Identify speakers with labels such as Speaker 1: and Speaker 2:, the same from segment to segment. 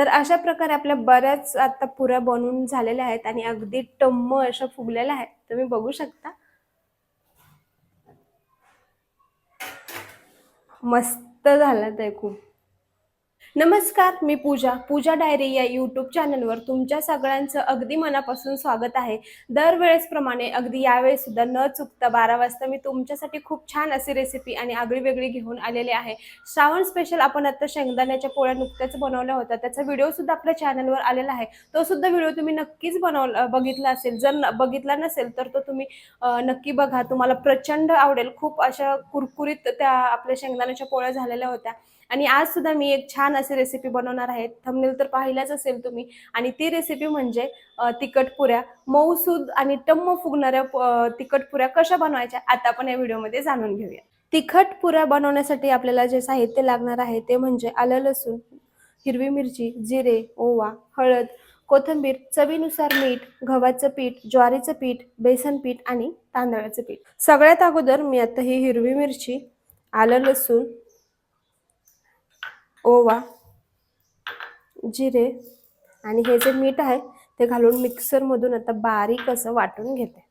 Speaker 1: तर अशा प्रकारे आपल्या बऱ्याच आता पुऱ्या बनवून झालेल्या आहेत आणि अगदी टम्म अशा फुगलेल्या आहेत. तुम्ही बघू शकता. मस्त झालं ते खूप. नमस्कार मी पूजा. पूजा डायरी या यूट्यूब चॅनलवर तुमच्या सगळ्यांचं अगदी मनापासून स्वागत आहे. दरवेळेसप्रमाणे अगदी यावेळेस सुद्धा न चुकता बारा वाजता मी तुमच्यासाठी खूप छान अशी रेसिपी आणि आगळी वेगळी घेऊन आलेली आहे. श्रावण स्पेशल आपण आता शेंगदाण्याच्या पोळ्या नुकत्याच बनवल्या होत्या. त्याचा व्हिडिओ सुद्धा आपल्या चॅनलवर आलेला आहे. तो सुद्धा व्हिडिओ तुम्ही नक्कीच बनवला बघितला असेल. जर न- बघितला नसेल तर तो तुम्ही नक्की बघा. तुम्हाला प्रचंड आवडेल. खूप अशा कुरकुरीत त्या आपल्या शेंगदाण्याच्या पोळ्या झालेल्या होत्या. आणि आज सुद्धा मी एक छान अशी रेसिपी बनवणार आहे. थंबनेल तर पाहिलाच असेल तुम्ही. आणि ती रेसिपी म्हणजे तिखट पुऱ्या. मऊसूद आणि टम्म फुगणाऱ्या तिखट पुऱ्या कशा बनवायच्या आता आपण या व्हिडिओमध्ये जाणून घेऊया. तिखट पुऱ्या बनवण्यासाठी आपल्याला जे साहित्य लागणार आहे ते म्हणजे आलं लसूण हिरवी मिरची जिरे ओवा हळद कोथिंबीर चवीनुसार मीठ गव्हाचं पीठ ज्वारीचं पीठ बेसन पीठ आणि तांदळाचं पीठ. सगळ्यात अगोदर मी आता ही हिरवी मिरची आलं लसूण ओवा जिरे आणि हे जे मीठ आहे ते घालून मिक्सरमधून आता बारीक असं वाटून घेते.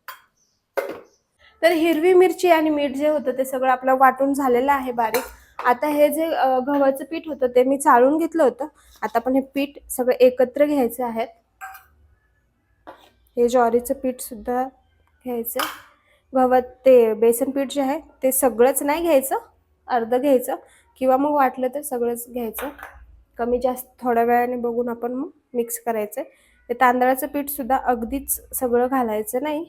Speaker 1: तर हिरवी मिरची आणि मीठ जे होतं ते सगळं आपलं वाटून झालेलं आहे बारीक. आता हे जे गव्हाचं पीठ होतं ते मी चाळून घेतलं होतं. आता पण हे पीठ सगळं एकत्र घ्यायचे आहेत हे ज्वारीचं पीठ सुद्धा घ्यायचं. गव्हात ते बेसन पीठ जे आहे ते सगळंच नाही घ्यायचं अर्ध घ्यायचं. किंवा मग वाटलं तर सगळंच घ्यायचं. कमी जास्त थोड्या वेळाने बघून आपण मग मिक्स करायचं. ते तांदळाचं पीठसुद्धा अगदीच सगळं घालायचं नाही.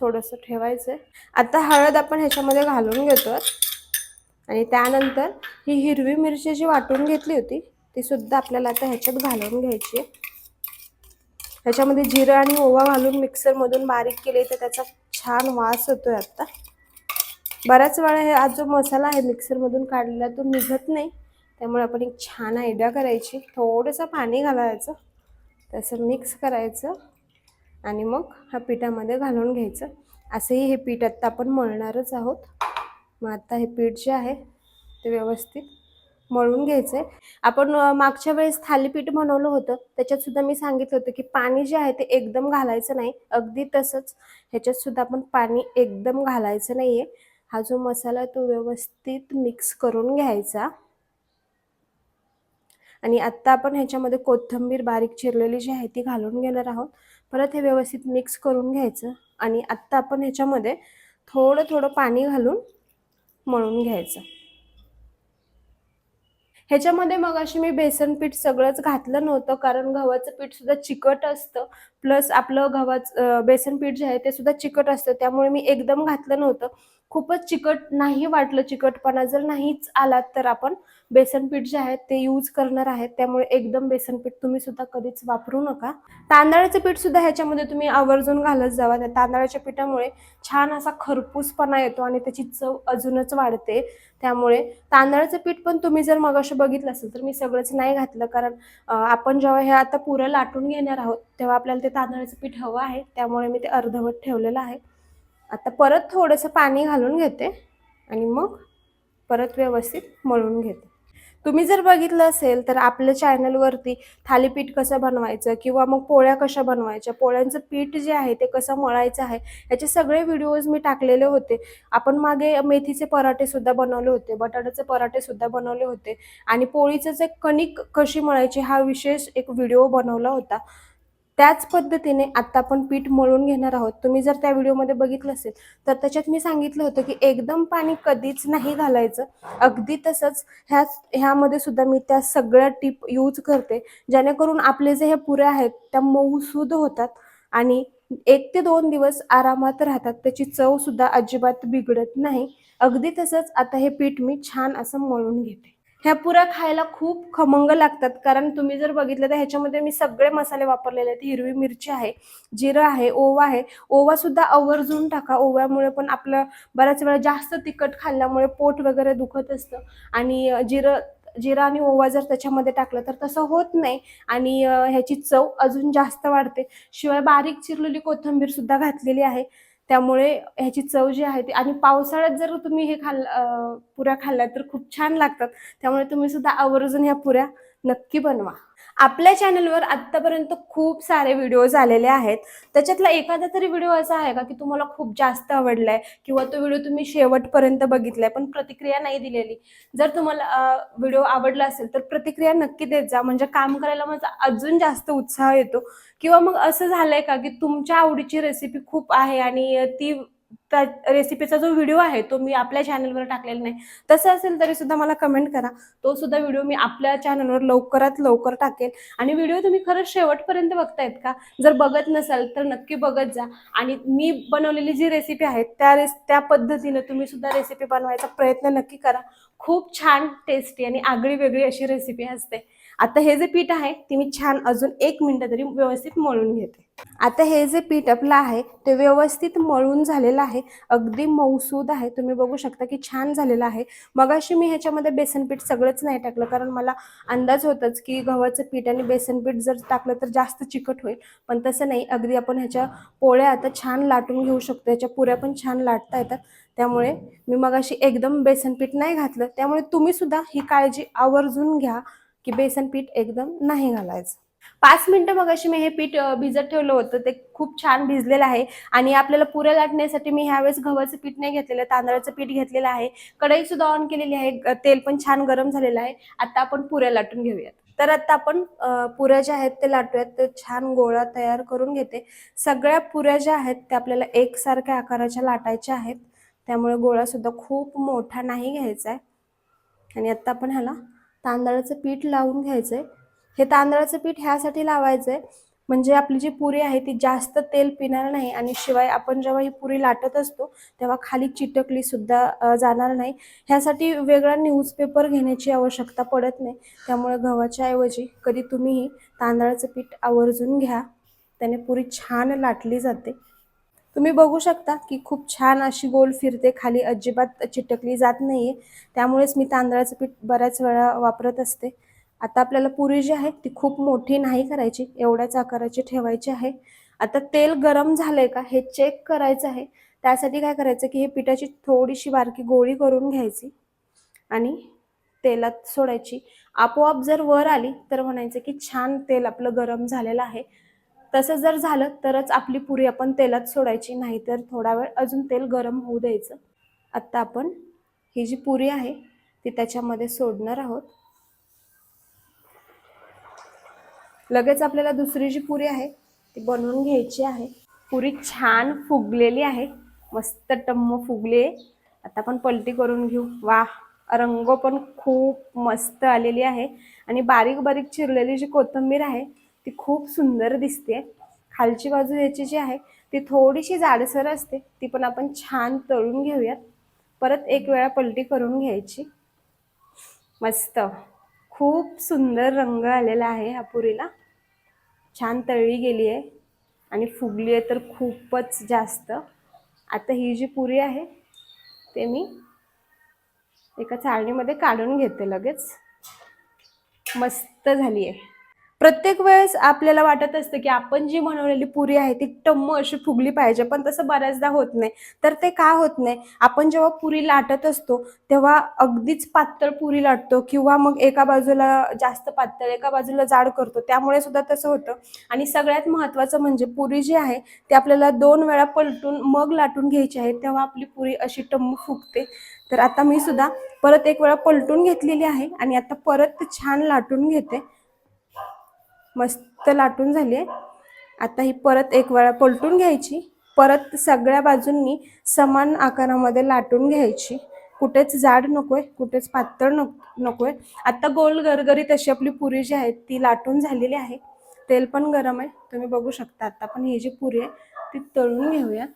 Speaker 1: थोडंसं ठेवायचं. आता हळद आपण ह्याच्यामध्ये घालून घेतो आणि त्यानंतर ही हिरवी मिरची जी वाटून घेतली होती ती सुद्धा आपल्याला आता ह्याच्यात घालून घ्यायची आहे. ह्याच्यामध्ये जिरं आणि ओवा घालून मिक्सरमधून बारीक केले तर त्याचा छान वास होतोय आत्ता बऱ्याच वेळा हे आज जो मसाला आहे मिक्सरमधून काढलेला तो निघत नाही. त्यामुळे आपण एक छान आयडिया करायची. थोडंसं पाणी घालायचं. तसं मिक्स करायचं. आणि मग ह्या पिठामध्ये घालून घ्यायचं. असंही हे पीठ आत्ता आपण मळणारच आहोत. मग आत्ता हे पीठ जे आहे ते व्यवस्थित मळून घ्यायचं आहे आपण मागच्या वेळेस थालीपीठ बनवलं होतं. त्याच्यातसुद्धा मी सांगितलं होतं की पाणी जे आहे ते एकदम घालायचं नाही. अगदी तसंच ह्याच्यातसुद्धा आपण पाणी एकदम घालायचं नाही आहे हा जो मसाला तो व्यवस्थित मिक्स करून घ्यायचा. आणि आत्ता आपण ह्याच्यामध्ये कोथिंबीर बारीक चिरलेली जी आहे ती घालून घेणार आहोत. परत हे व्यवस्थित मिक्स करून घ्यायचं. आणि आत्ता आपण ह्याच्यामध्ये थोडं थोडं पाणी घालून मळून घ्यायचं. ह्याच्यामध्ये मग अशी मी बेसन पीठ सगळंच घातलं नव्हतं कारण गव्हाचं पीठ सुद्धा चिकट असतं. प्लस आपलं गव्हाचं बेसन पीठ जे आहे ते सुद्धा चिकट असतं. त्यामुळे मी एकदम घातलं नव्हतं. खूपच चिकट नाही वाटलं चिकटपणा जर नाहीच आला तर आपण बेसन पीठ जे आहे ते यूज करणार आहेत. त्यामुळे एकदम बेसन पीठ तुम्ही सुद्धा कधीच वापरू नका. तांदळाचं पीठ सुद्धा ह्याच्यामध्ये तुम्ही आवर्जून घालत जावा. त्या तांदळाच्या पिठामुळे छान असा खरपूसपणा येतो आणि त्याची चव अजूनच वाढते. त्यामुळे तांदळाचं पीठ पण तुम्ही जर मगाशी बघितलं असेल तर मी सगळंच नाही घातलं. कारण आपण जेव्हा हे आता पुरं लाटून घेणार आहोत तेव्हा आपल्याला ते तांदळाचं पीठ हवं आहे. त्यामुळे मी ते अर्धवट ठेवलेलं आहे. आता परत थोडंसं पाणी घालून घेते आणि मग परत व्यवस्थित मळून घेते. तुम्ही जर बघितलं असेल तर आपल्या चॅनलवरती थालीपीठ कसं बनवायचं किंवा मग पोळ्या कशा बनवायच्या पोळ्यांचं पीठ जे आहे ते कसं मळायचं आहे याचे सगळे व्हिडिओज मी टाकलेले होते. आपण मागे मेथीचे पराठे सुद्धा बनवले होते बटाट्याचे पराठे सुद्धा बनवले होते आणि पोळीचं जे कणिक कशी मळायची हा विशेष एक व्हिडिओ बनवला होता. त्याच पद्धतीने आता आपण पीठ मळून घेणार आहोत. तुम्ही जर त्या व्हिडिओमध्ये बघितलं असेल तर त्याच्यात मी सांगितलं होतं की एकदम पाणी कधीच नाही घालायचं. अगदी तसंच ह्या ह्यामध्ये सुद्धा मी त्या सगळ्या टिप यूज करते जेणेकरून आपले जे हे पुरे आहेत त्या मऊसूद होतात आणि एक ते दोन दिवस आरामात राहतात. त्याची चव सुद्धा अजिबात बिघडत नाही. अगदी तसंच आता हे पीठ मी छान असं मळून घेते. ह्या पुऱ्या खायला खूप खमंग लागतात. कारण तुम्ही जर बघितलं तर ह्याच्यामध्ये मी सगळे मसाले वापरलेले आहेत. हिरवी मिरची आहे जिरं आहे ओवा आहे. ओवा सुद्धा आवर्जून टाका. ओव्यामुळे पण आपलं बऱ्याच वेळा जास्त तिखट खाल्ल्यामुळे पोट वगैरे दुखत असतं. आणि जिरं जिरा आणि ओवा जर त्याच्यामध्ये टाकलं तर तसं होत नाही. आणि ह्याची चव अजून जास्त वाढते. शिवाय बारीक चिरलेली कोथिंबीर सुद्धा घातलेली आहे. त्यामुळे ह्याची चव जी आहे ती आणि पावसाळ्यात जर तुम्ही हे खाल पुऱ्या खाल्ल्या तर खूप छान लागतात. त्यामुळे तुम्ही सुद्धा आवर्जून ह्या पुऱ्या नक्की बनवा. आपल्या चॅनलवर आत्तापर्यंत खूप सारे व्हिडिओज आलेले आहेत. त्याच्यातला एखादा तरी व्हिडिओ असा आहे का की तुम्हाला खूप जास्त आवडलाय किंवा तो व्हिडिओ तुम्ही शेवटपर्यंत बघितलाय पण प्रतिक्रिया नाही दिलेली. जर तुम्हाला व्हिडिओ आवडला असेल तर प्रतिक्रिया नक्की देत जा. म्हणजे काम करायला माझा अजून जास्त उत्साह येतो. किंवा मग असं झालंय का की तुमच्या आवडीची रेसिपी खूप आहे आणि ती त्या रेसिपीचा जो व्हिडिओ आहे तो मी आपल्या चॅनलवर टाकलेला नाही. तसं असेल तरी सुद्धा मला कमेंट करा. तो सुद्धा व्हिडिओ मी आपल्या चॅनलवर लवकरात लवकर टाकेल. आणि व्हिडिओ तुम्ही खरंच शेवटपर्यंत बघतायत का? जर बघत नसाल तर नक्की बघत जा. आणि मी बनवलेली जी रेसिपी आहे त्या रेस त्या पद्धतीने तुम्ही सुद्धा रेसिपी बनवायचा प्रयत्न नक्की करा. खूप छान टेस्टी आणि आगळी वेगळी अशी रेसिपी असते. आता हे जे पीठ आहे ते मी छान अजून एक मिनटं तरी व्यवस्थित मळून घेते. आता हे जे पीठ आपलं आहे ते व्यवस्थित मळून झालेलं आहे. अगदी मौसूद आहे. तुम्ही बघू शकता की छान झालेलं आहे. मगाशी मी ह्याच्यामध्ये बेसन पीठ सगळंच नाही टाकलं कारण मला अंदाज होताच की गव्हाचं पीठ आणि बेसन पीठ जर टाकलं तर जास्त चिकट होईल. पण तसं नाही. अगदी आपण ह्याच्या पोळ्या आता छान लाटून घेऊ शकतो. ह्याच्या पुऱ्या पण छान लाटता येतात. त्यामुळे मी मगाशी एकदम बेसन पीठ नाही घातलं. त्यामुळे तुम्ही सुद्धा ही काळजी आवर्जून घ्या. की बेसन पीठ एकदम नाही घालायचं. पाच मिनिटं मग अशी मी हे पीठ भिजत ठेवलं होतं ते खूप छान भिजलेलं आहे. आणि आपल्याला पुऱ्या लाटण्यासाठी मी ह्यावेळेस गव्हाचं पीठ नाही घेतलेलं तांदळाचं पीठ घेतलेलं आहे. कढई सुद्धा ऑन केलेली आहे तेल पण छान गरम झालेलं आहे. आता आपण पुऱ्या लाटून घेऊयात. तर आता आपण पुऱ्या ज्या आहेत ते लाटूयात ते छान गोळा तयार करून घेते. सगळ्या पुऱ्या ज्या आहेत त्या आपल्याला एकसारख्या आकाराच्या लाटायच्या आहेत. त्यामुळे गोळा सुद्धा खूप मोठा नाही घ्यायचा आहे. आणि आता आपण ह्याला तांदळाचं पीठ लावून घ्यायचं आहे हे तांदळाचं पीठ ह्यासाठी लावायचं आहे म्हणजे आपली जी पुरी आहे ती जास्त तेल पिणार नाही आणि शिवाय आपण जेव्हा ही पुरी लाटत असतो तेव्हा खाली चिटकली सुद्धा जाणार नाही. ह्यासाठी वेगळा न्यूजपेपर घेण्याची आवश्यकता पडत नाही. त्यामुळे गव्हाच्या ऐवजी कधी तुम्हीही तांदळाचं पीठ आवर्जून घ्या. त्याने पुरी छान लाटली जाते. तुम्ही बघू शकता की खूप छान अशी गोल फिरते खाली अजिबात चिटकली जात नाहीये. त्यामुळेच मी तांदळाचं पीठ बऱ्याच वेळा वापरत असते. आता आपल्याला पुरी जी आहे ती खूप मोठी नाही करायची एवढ्याच आकाराची ठेवायची आहे. आता तेल गरम झालंय का हे चेक करायचं आहे. त्यासाठी काय करायचं की हे पिठाची थोडीशी बारकी गोळी करून घ्यायची आणि तेलात सोडायची. आपोआप जर वर आली तर म्हणायचं की छान तेल आपलं गरम झालेलं आहे. तसं जर झालं तरच आपली पुरी आपण तेलात सोडायची नाहीतर थोडा वेळ अजून तेल गरम होऊ द्यायचं. आत्ता आपण ही जी पुरी आहे ती त्याच्यामध्ये सोडणार आहोत. लगेच आपल्याला दुसरी जी पुरी आहे ती बनवून घ्यायची आहे. पुरी छान फुगलेली आहे. मस्त टम्म फुगली आहे. आता आपण पलटी करून घेऊ. वा रंग पण खूप मस्त आलेली आहे. आणि बारीक बारीक चिरलेली जी कोथिंबीर आहे ती खूप सुंदर दिसते. खालची बाजू याची जी आहे ती थोडीशी जाडसर असते. ती पण आपण छान तळून घेऊयात. परत एक वेळा पलटी करून घ्यायची. मस्त. खूप सुंदर रंग आलेला आहे ह्या पुरीला. छान तळली गेली आहे. आणि फुगली आहे तर खूपच जास्त. आता ही जी पुरी आहे ते मी एका चाळणीमध्ये काढून घेते लगेच. मस्त झाली आहे. प्रत्येक वेळेस आपल्याला वाटत असतं की आपण जी बनवलेली पुरी आहे ती टम्म अशी फुगली पाहिजे पण तसं बऱ्याचदा होत नाही. तर ते का होत नाही? आपण जेव्हा पुरी लाटत असतो तेव्हा अगदीच पातळ पुरी लाटतो किंवा मग एका बाजूला जास्त पातळ एका बाजूला जाड करतो. त्यामुळे सुद्धा तसं होतं. आणि सगळ्यात महत्त्वाचं म्हणजे पुरी जी आहे ती आपल्याला दोन वेळा पलटून मग लाटून घ्यायची आहे तेव्हा आपली पुरी अशी टम्म फुगते. तर आता मी सुद्धा परत एक वेळा पलटून घेतलेली आहे आणि आता परत छान लाटून घेते. मस्त लाटून झाली आहे. आता ही परत एक वेळा पलटून घ्यायची. परत सगळ्या बाजूंनी समान आकारामध्ये लाटून घ्यायची. कुठेच जाड नकोय कुठेच पातळ नको नकोय. आता गोल गरगरीत अशी आपली पुरी जी आहे ती लाटून झालेली आहे. तेल पण गरम आहे. तुम्ही बघू शकता आता पण ही जी पुरी आहे ती तळून घेऊया.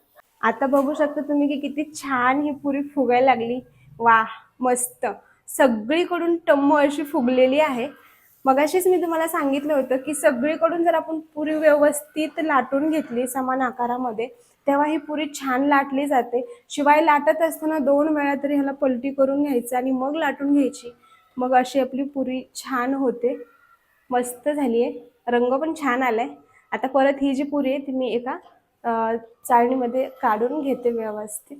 Speaker 1: आता बघू शकता तुम्ही की किती छान ही पुरी फुगायला लागली. वा मस्त. सगळीकडून टम्म अशी फुगलेली आहे. मगाशीच मी तुम्हाला सांगितलं होतं की सगळीकडून जर आपण पुरी व्यवस्थित लाटून घेतली समान आकारामध्ये तेव्हा ही पुरी छान लाटली जाते. शिवाय लाटत असताना दोन वेळा तरी ह्याला पलटी करून घ्यायचं आणि मग लाटून घ्यायची. मग अशी आपली पुरी छान होते. मस्त झाली आहे रंग पण छान आलाय. आता परत ही जी पुरी आहे ती मी एका चाळणीमध्ये काढून घेते व्यवस्थित.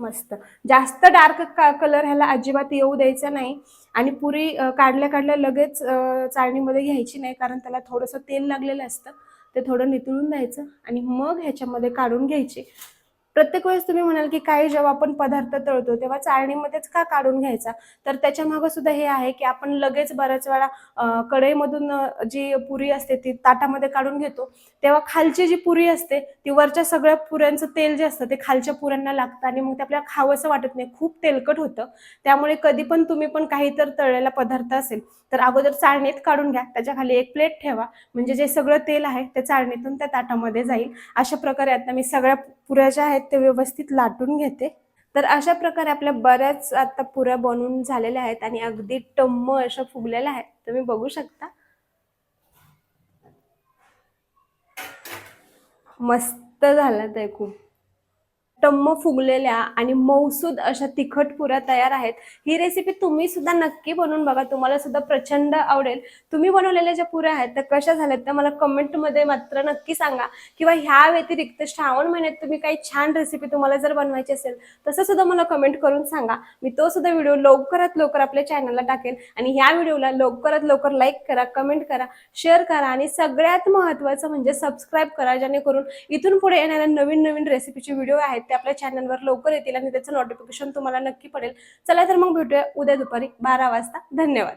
Speaker 1: मस्त. जास्त डार्क कलर ह्याला अजिबात येऊ द्यायचा नाही. आणि पुरी काढल्या काढल्या लगेच चाळणीमध्ये घ्यायची नाही कारण त्याला थोडंसं तेल लागलेलं असतं. ते थोडं नितळून द्यायचं आणि मग ह्याच्यामध्ये काढून घ्यायची. प्रत्येक वेळेस तुम्ही म्हणाल की काही जेव्हा आपण पदार्थ तळतो तेव्हा चाळणीमध्येच का काढून घ्यायचा? तर त्याच्या मागं सुद्धा हे आहे की आपण लगेच बऱ्याच वेळा कढईमधून जी पुरी असते ती ताटामध्ये काढून घेतो. तेव्हा खालची जी पुरी असते ती वरच्या सगळ्या पुऱ्यांचं तेल जे असतं ते खालच्या पुऱ्यांना लागतं आणि मग ते आपल्याला खावंसं वाटत नाही. खूप तेलकट होतं. त्यामुळे कधी पण तुम्ही पण काही तर तळलेला पदार्थ असेल तर अगोदर चाळणीत काढून घ्या. त्याच्याखाली एक प्लेट ठेवा. म्हणजे जे सगळं तेल आहे ते चाळणीतून त्या ताटामध्ये जाईल. अशा प्रकारे आता मी सगळ्या पुऱ्या ज्या आहेत ते व्यवस्थित लाटून घेते. तर अशा प्रकारे आपल्या बऱ्याच आता पुऱ्या बनवून झालेल्या आहेत आणि अगदी टम्म अशा फुगलेल्या आहेत. तुम्ही बघू शकता. मस्त झालं ते खूप. टम्म फुगलेल्या आणि मौसूद अशा तिखट पुऱ्या तयार आहेत. ही रेसिपी तुम्ही सुद्धा नक्की बनवून बघा. तुम्हाला सुद्धा प्रचंड आवडेल. तुम्ही बनवलेल्या ज्या पुऱ्या आहेत त्या कशा झाल्यात त्या मला कमेंटमध्ये मात्र नक्की सांगा. किंवा ह्या व्यतिरिक्त श्रावण महिन्यात तुम्ही काही छान रेसिपी तुम्हाला जर बनवायची असेल तसं सुद्धा मला कमेंट करून सांगा. मी तो सुद्धा व्हिडिओ लवकरात लवकर आपल्या चॅनलला टाकेल आणि ह्या व्हिडिओला लवकरात लवकर लाईक करा कमेंट करा शेअर करा आणि सगळ्यात महत्त्वाचं म्हणजे सबस्क्राईब करा. जेणेकरून इथून पुढे येणाऱ्या नवीन नवीन रेसिपीचे व्हिडिओ आहेत ते आपल्या चॅनलवर लवकर येतील आणि त्याचं नोटिफिकेशन तुम्हाला नक्की पडेल. चला तर मग भेटूया उद्या दुपारी बारा वाजता. धन्यवाद.